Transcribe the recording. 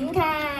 นค่ะ